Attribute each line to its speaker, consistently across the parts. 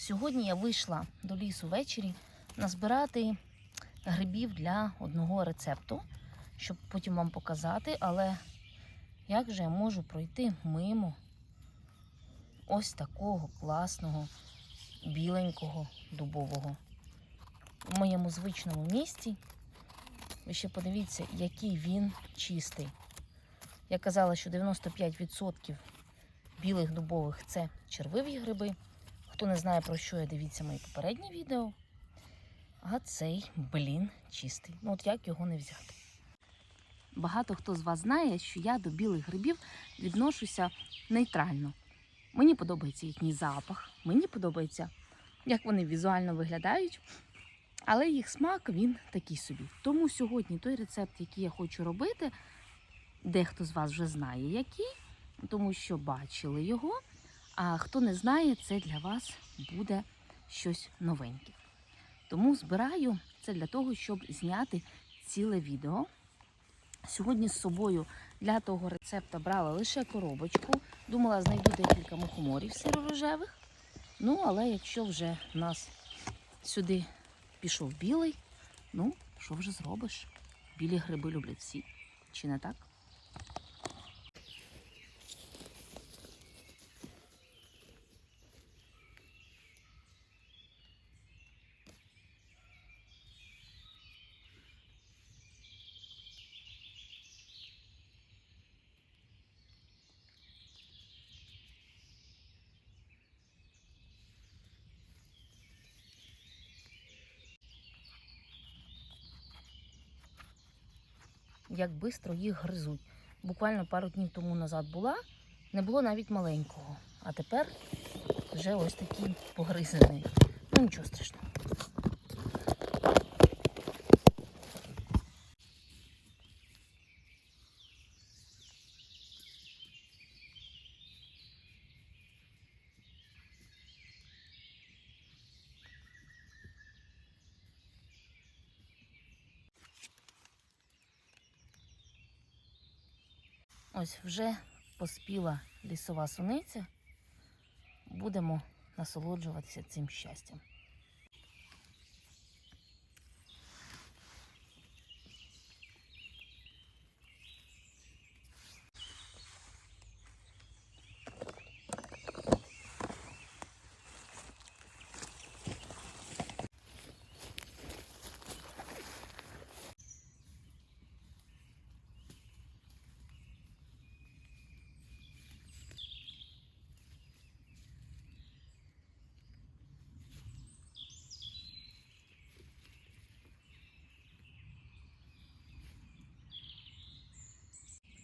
Speaker 1: Сьогодні я вийшла до лісу ввечері назбирати грибів для одного рецепту, щоб потім вам показати, але як же я можу пройти мимо ось такого класного біленького дубового в моєму звичному місті. Ви ще подивіться, який він чистий. Я казала, що 95% білих дубових це червиві гриби. Хто не знає про що я, дивіться мої попередні відео. А цей блін чистий. Ну от як його не взяти? Багато хто з вас знає, що я до білих грибів відношуся нейтрально. Мені подобається їхній запах, мені подобається, як вони візуально виглядають. Але їх смак він такий собі. Тому сьогодні той рецепт, який я хочу робити, дехто з вас вже знає який, тому що бачили його. А хто не знає, це для вас буде щось новеньке. Тому збираю це для того, щоб зняти ціле відео. Сьогодні з собою для того рецепта брала лише коробочку. Думала, знайду декілька мухоморів сиро-рожевих. Ну, але якщо вже в нас сюди пішов білий, ну, що вже зробиш? Білі гриби люблять всі. Чи не так? Як швидко їх гризуть. Буквально пару днів тому назад була, не було навіть маленького. А тепер вже ось такий погризений. Ну нічого страшного. Ось вже поспіла лісова суниця. Будемо насолоджуватися цим щастям.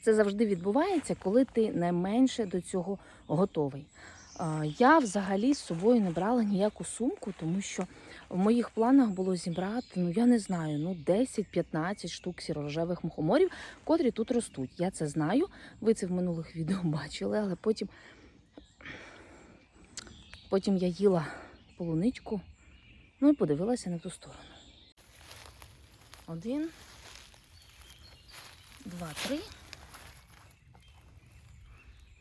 Speaker 1: Це завжди відбувається, коли ти найменше до цього готовий. Я взагалі з собою не брала ніяку сумку, тому що в моїх планах було зібрати, ну я не знаю, ну 10-15 штук сірожевих мухоморів, котрі тут ростуть. Я це знаю. Ви це в минулих відео бачили, але потім, потім я їла полуничку, ну і подивилася на ту сторону. Один, два, три.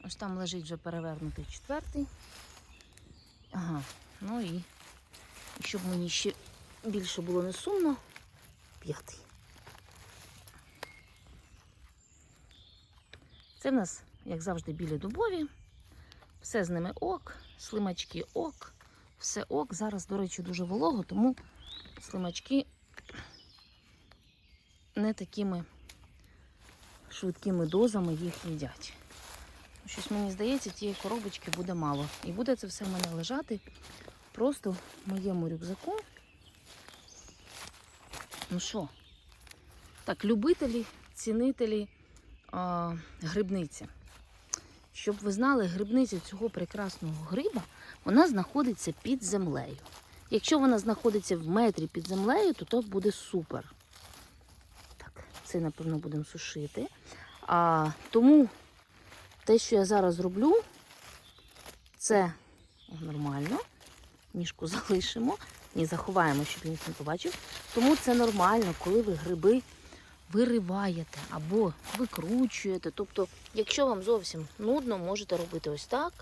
Speaker 1: Ось там лежить вже перевернутий четвертий. Ага, ну і щоб мені ще більше було не сумно, п'ятий. Це в нас, як завжди, білі дубові. Все з ними ок, слимачки ок, все ок. Зараз, до речі, дуже волого, тому слимачки не такими швидкими дозами їх їдять. Щось мені здається, тієї коробочки буде мало. І буде це все в мене лежати просто в моєму рюкзаку. Ну що, так, любителі, цінителі а, грибниці. Щоб ви знали, грибниця цього прекрасного гриба, вона знаходиться під землею. Якщо вона знаходиться в метрі під землею, то то буде супер. Так, це, напевно, будемо сушити. А, тому те, що я зараз роблю, це нормально. Ніжку залишимо, ні, заховаємо, щоб ніхто не побачив. Тому це нормально, коли ви гриби вириваєте або викручуєте. Тобто, якщо вам зовсім нудно, можете робити ось так.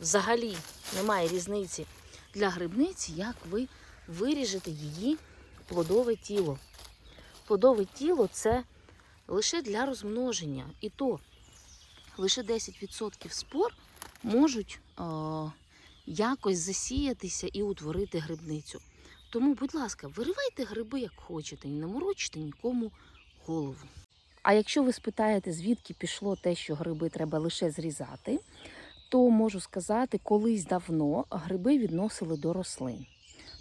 Speaker 1: взагалі немає різниці для грибниці, як ви виріжете її плодове тіло. Плодове тіло це лише для розмноження. І то лише 10% спор можуть е, якось засіятися і утворити грибницю. Тому, будь ласка, виривайте гриби як хочете, і не морочте нікому голову. А якщо ви спитаєте, звідки пішло те, що гриби треба лише зрізати, то можу сказати, колись давно гриби відносили до рослин.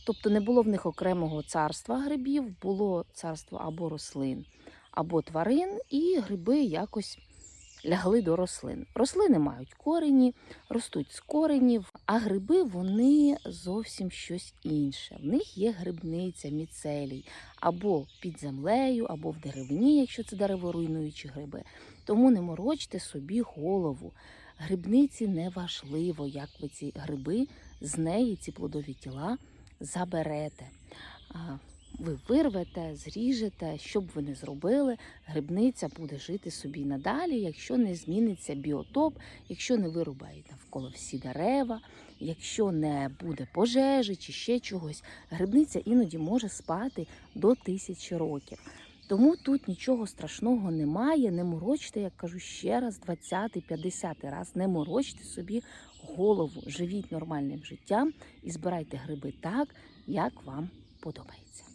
Speaker 1: Тобто не було в них окремого царства грибів, було царство або рослин, або тварин, і гриби якось лягли до рослин. Рослини мають корені, ростуть з коренів, а гриби вони зовсім щось інше. В них є грибниця, міцелій, або під землею, або в деревині, якщо це дереворуйнуючі гриби. Тому не морочте собі голову. Грибниці не важливо, як ви ці гриби з неї, ці плодові тіла заберете. Ви вирвете, зріжете, що б ви не зробили, грибниця буде жити собі надалі, якщо не зміниться біотоп, якщо не вирубають навколо всі дерева, якщо не буде пожежі чи ще чогось. Грибниця іноді може спати до тисячі років. Тому тут нічого страшного немає. Не морочте, як кажу ще раз, 20-50 раз, не морочте собі голову, живіть нормальним життям і збирайте гриби так, як вам подобається.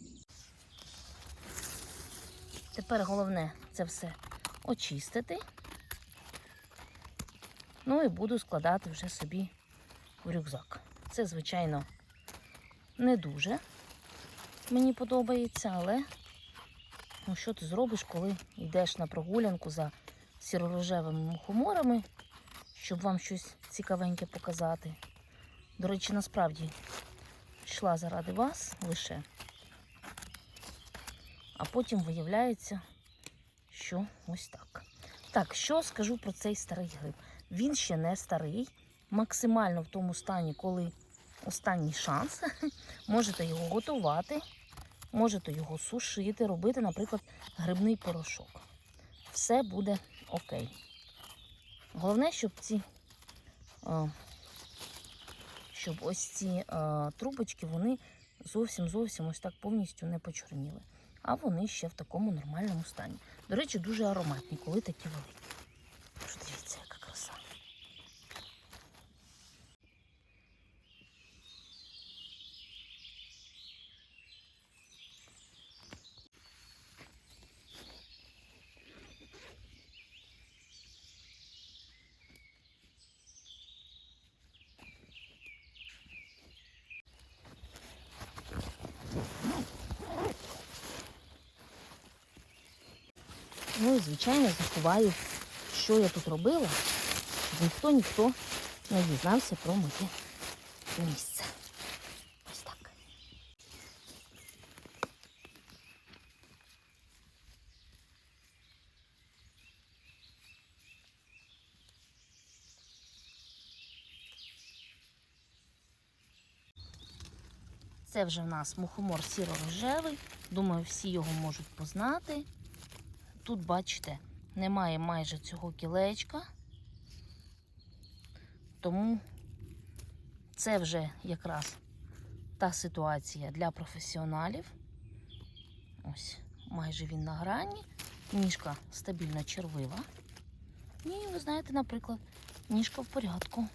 Speaker 1: Тепер головне це все очистити. Ну і буду складати вже собі в рюкзак. Це, звичайно, не дуже мені подобається, але ну, що ти зробиш, коли йдеш на прогулянку за сіророжевими мухоморами, щоб вам щось цікавеньке показати. До речі, насправді йшла заради вас лише. А потім виявляється, що ось так. Так, що скажу про цей старий гриб? Він ще не старий, максимально в тому стані, коли останній шанс. Можете його готувати, можете його сушити, робити, наприклад, грибний порошок. Все буде окей. Головне, щоб ці, щоб ось ці трубочки, вони зовсім зовсім ось так повністю не почорніли. А вони ще в такому нормальному стані. До речі, дуже ароматні, коли такі великі. Ну і звичайно заховаю, що я тут робила, щоб ніхто ніхто не дізнався про моє місце. Ось так. Це вже в нас мухомор сіро-рожевий. Думаю, всі його можуть познати. Тут, бачите, немає майже цього кілечка. Тому це вже якраз та ситуація для професіоналів. Ось, майже він на грані. Ніжка стабільно червива. І ви знаєте, наприклад, ніжка в порядку.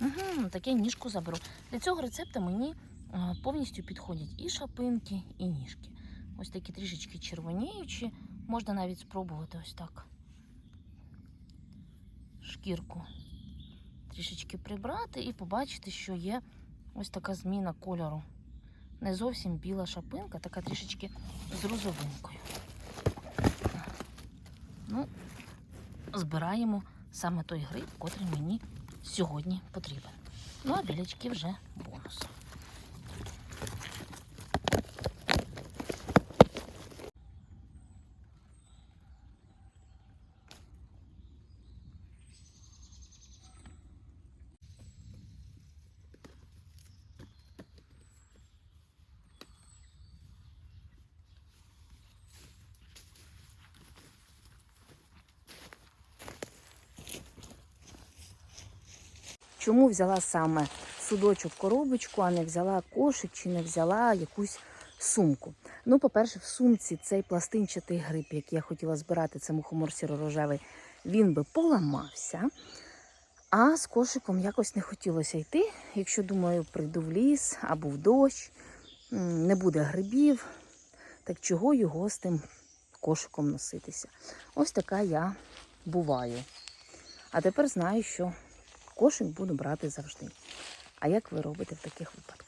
Speaker 1: Угу, таке ніжку заберу. Для цього рецепту мені повністю підходять і шапинки, і ніжки. Ось такі трішечки червоніючі. Можна навіть спробувати ось так. Шкірку трішечки прибрати і побачити, що є ось така зміна кольору. Не зовсім біла шапинка, така трішечки з розовинкою. Ну, збираємо саме той гриб, котрий мені сьогодні потрібен. Ну, а білячки вже бонус. Чому взяла саме судочок коробочку, а не взяла кошик чи не взяла якусь сумку. Ну, по-перше, в сумці цей пластинчатий гриб, який я хотіла збирати, це мухомор сіро-рожевий, він би поламався. А з кошиком якось не хотілося йти. Якщо думаю, прийду в ліс або в дощ, не буде грибів, так чого його з тим кошиком носитися? Ось така я буваю. А тепер знаю, що кошик буду брати завжди. А як ви робите в таких випадках?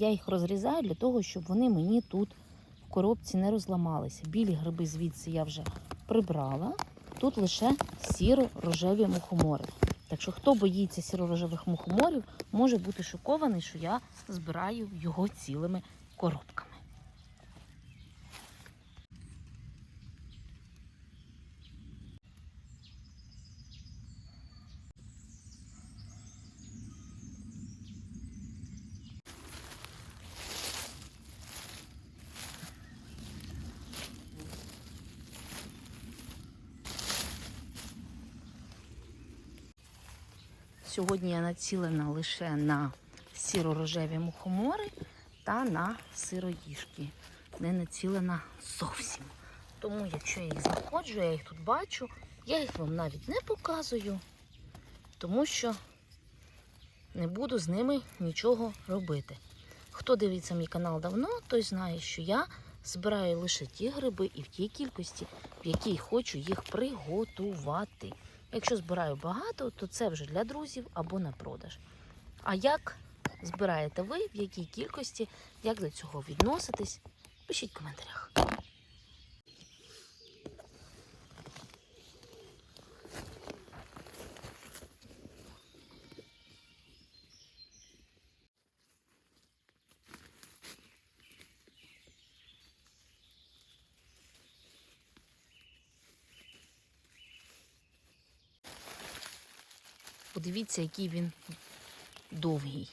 Speaker 1: Я їх розрізаю для того, щоб вони мені тут в коробці не розламалися. Білі гриби звідси я вже прибрала. Тут лише сіро-рожеві мухомори. Так що, хто боїться сіро-рожевих мухоморів, може бути шокований, що я збираю його цілими коробками. Сьогодні я націлена лише на сіро-рожеві мухомори та на сироїжки. Не націлена зовсім. Тому, якщо я їх знаходжу, я їх тут бачу, я їх вам навіть не показую, тому що не буду з ними нічого робити. Хто дивиться мій канал давно, той знає, що я збираю лише ті гриби і в тій кількості, в якій хочу їх приготувати. Якщо збираю багато, то це вже для друзів або на продаж. А як збираєте ви, в якій кількості, як до цього відноситесь, пишіть в коментарях. Подивіться, який він довгий.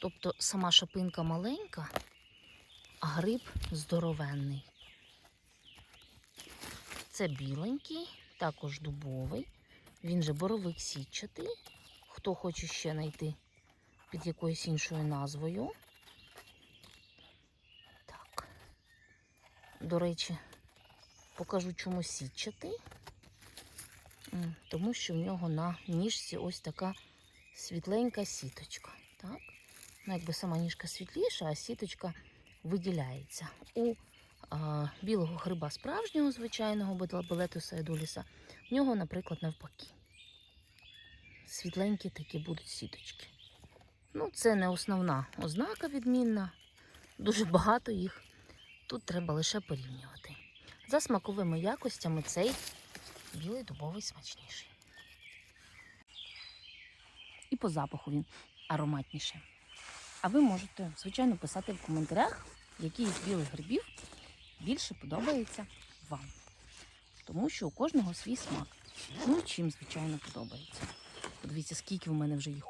Speaker 1: Тобто сама шапинка маленька, а гриб здоровенний. Це біленький, також дубовий. Він же боровик сітчатий. Хто хоче ще знайти під якоюсь іншою назвою. Так. До речі, покажу чому сітчатий. Тому що в нього на ніжці ось така світленька сіточка. Так? Ну, якби сама ніжка світліша, а сіточка виділяється. У а, білого гриба справжнього, звичайного Белетуса едуліса, в нього, наприклад, навпаки. Світленькі такі будуть сіточки. Ну, це не основна ознака відмінна. Дуже багато їх. Тут треба лише порівнювати. За смаковими якостями цей білий дубовий смачніший. І по запаху він ароматніший. А ви можете, звичайно, писати в коментарях, який із білих грибів більше подобається вам. Тому що у кожного свій смак. Ну і чим, звичайно, подобається. Подивіться, скільки в мене вже їх.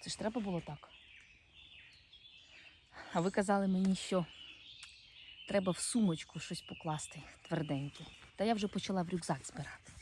Speaker 1: Це ж треба було так. А ви казали мені, що треба в сумочку щось покласти тверденьке. Та я вже почала в рюкзак збирати.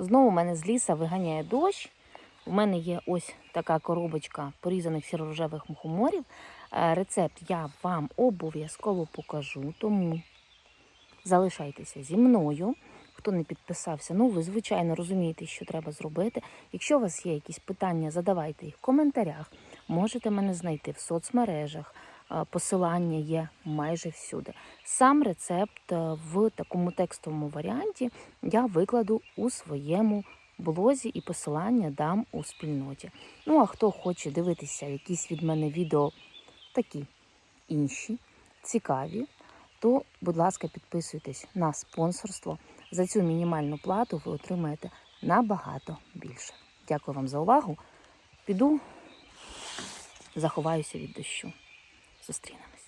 Speaker 1: Знову мене з ліса виганяє дощ. У мене є ось така коробочка порізаних сіро-рожевих мухоморів. Е, Рецепт я вам обов'язково покажу, тому залишайтеся зі мною. Хто не підписався, ну ви звичайно розумієте, що треба зробити. Якщо у вас є якісь питання, задавайте їх в коментарях. Можете мене знайти в соцмережах. Е, Посилання є майже всюди. Сам рецепт е, в такому текстовому варіанті я викладу у своєму блозі і посилання дам у спільноті. Ну а хто хоче дивитися якісь від мене відео такі інші, цікаві, то, будь ласка, підписуйтесь на спонсорство. За цю мінімальну плату ви отримаєте набагато більше. Дякую вам за увагу. Піду, заховаюся від дощу. Зустрінемось.